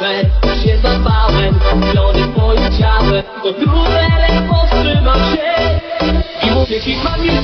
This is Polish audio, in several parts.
łatwe się zapałem, plony moim ciałem. Do numerem powstrzymam się. I mówię ci, mam już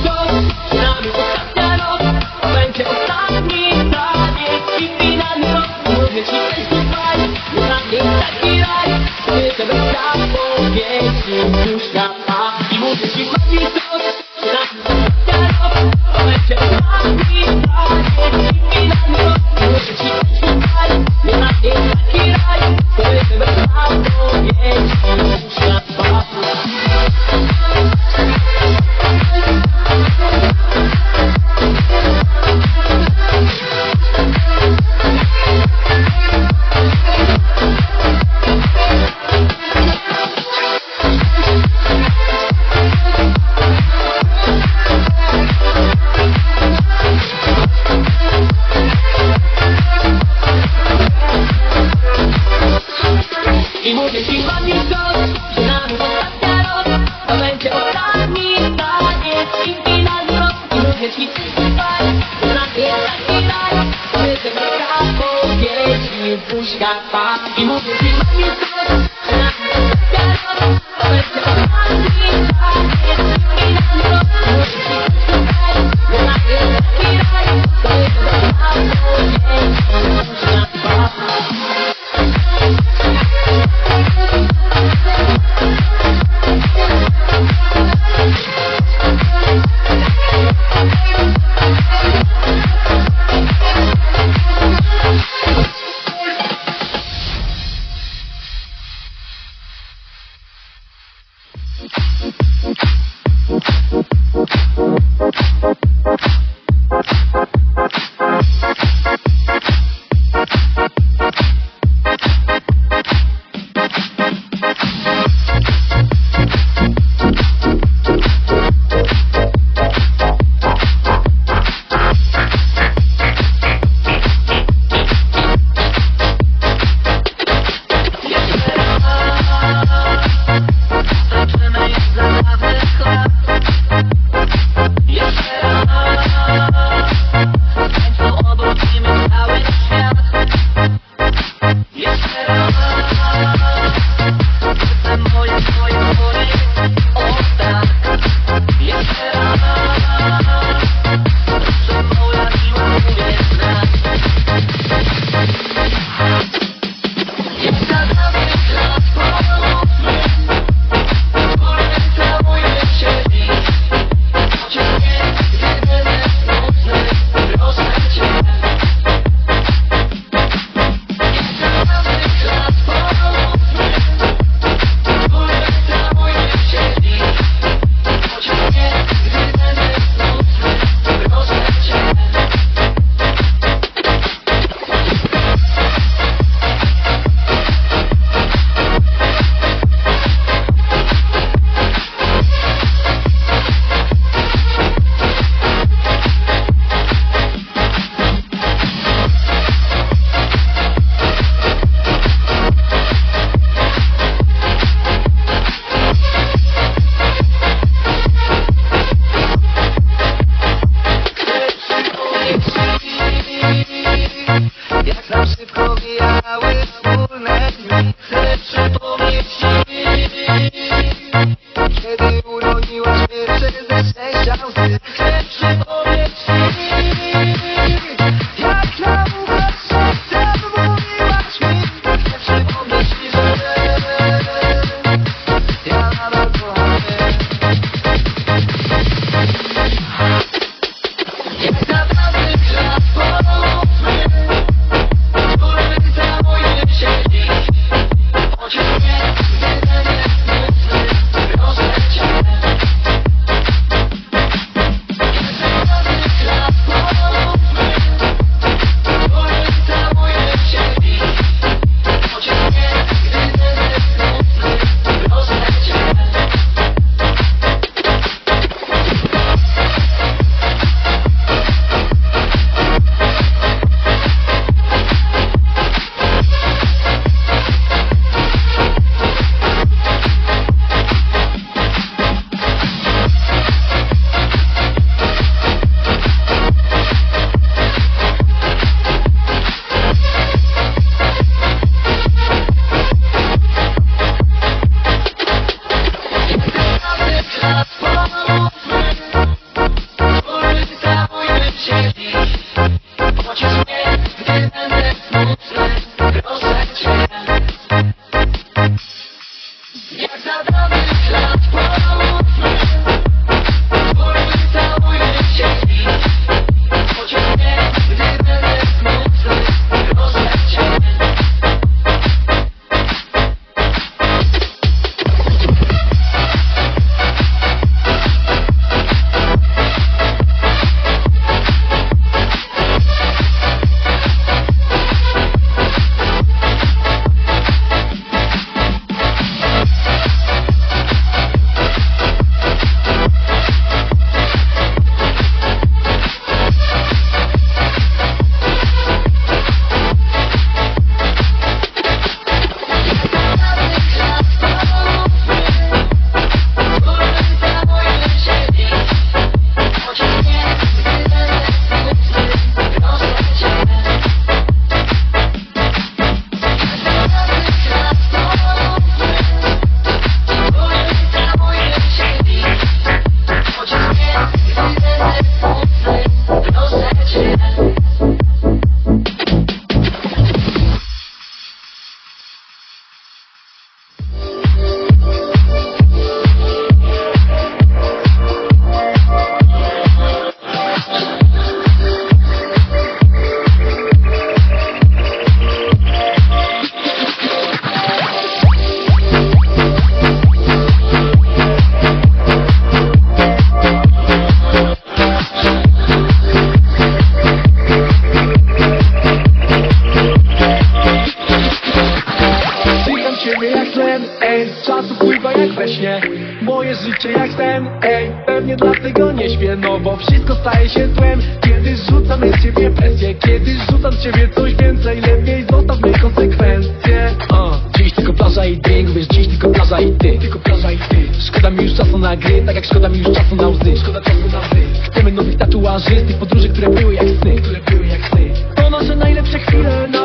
życie jak sen Ej, pewnie dlatego nie śpię No bo wszystko staje się tłem Kiedy rzucam z ciebie presję Kiedy rzucam z ciebie coś więcej Lepiej zostawmy konsekwencje. Uh. Dziś tylko plaża i drink Wiesz, dziś tylko plaża i ty. Tylko plaża i ty. Szkoda mi już czasu na gry Tak jak szkoda mi już czasu na łzy. Szkoda czasu na łzy. Chcemy nowych tatuaży Z tych podróży, które były jak sny. Które były jak sny. To nasze najlepsze chwile Nasze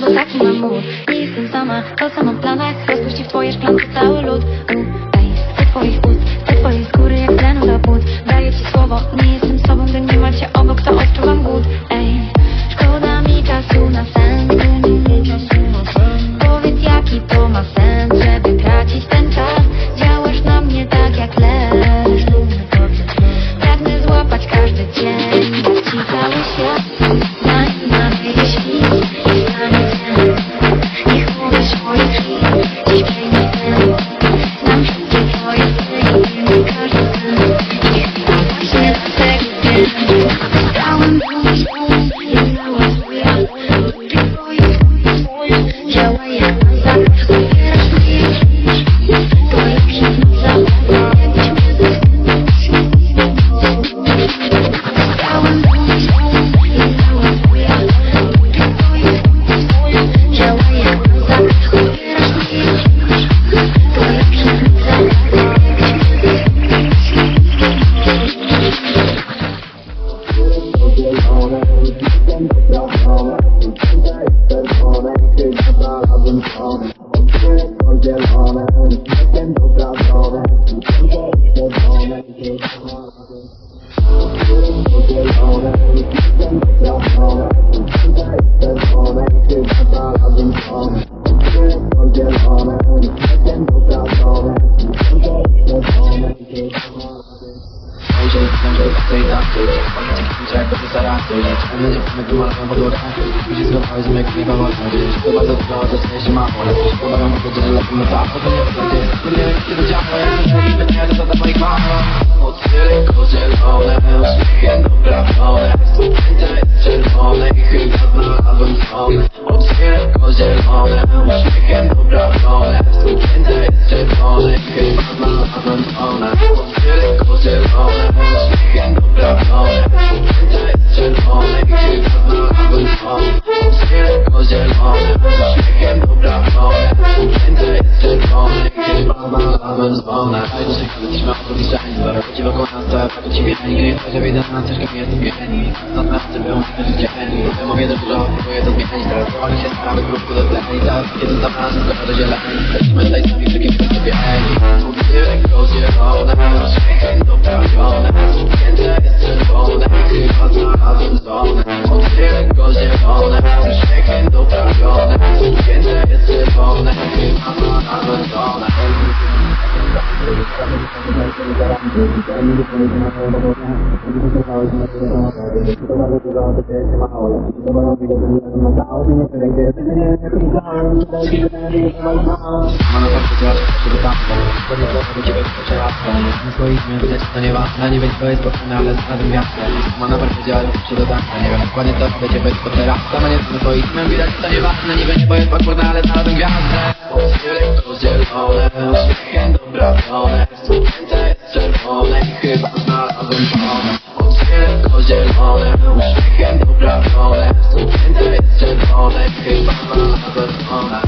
bo taki mam mód Nie jestem sama, to co mam w planach. Rozpuści w twoje szklanki cały lód Potem jak chyba I'm Chyba to znało, że się ma chodzić Pomagam, że to dla mnie tak Otwieraj zielone, uśmiechem doprawione Słońce jest czerwone i chyba znalazłem stronę Otwieraj zielone, uśmiechem doprawione Słońce jest czerwone i chyba znalazłem stronę Otwieraj zielone, uśmiechem doprawione Słońce jest czerwone i chyba znalazłem stronę doprawione الأصبعون فيصرف الاتفاق بساحل البركة بكون الطاقة بحنين فجبدا عن تلك في تطبيحني تطمح تبعون في الجحال وما يدرك الله وهي تطبيحني تعرفون شسع بكروك ذات لحني تعرف كذا طبعا صدق رجال لحني تسمى ليس بكرك في تطبيحني وكثيرك روزي فاونا وشحيك تطبع فاونا كنت استرد فاونا كيف أطلع عظم زاونا nie wiem, to jest spokojne, ale znalazłem wiatr Mana tak powiedziała, że się do tamto Nie wiem, dokładnie co jest to teraz Sama nie swoich zmian widać to nie ważne Nie wiem, bo jest pochmurne, ale znalazłem gwiazdę Otwieraj to zielone doprawione Słońce jest czerwone chyba znalazłem żonę to zielone Uśmiechem doprawione Słońce jest czerwone chyba znalazłem żonę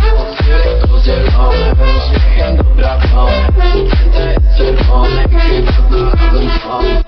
to zielone Uśmiechem doprawione Słońce jest czerwone chyba znalazłem żonę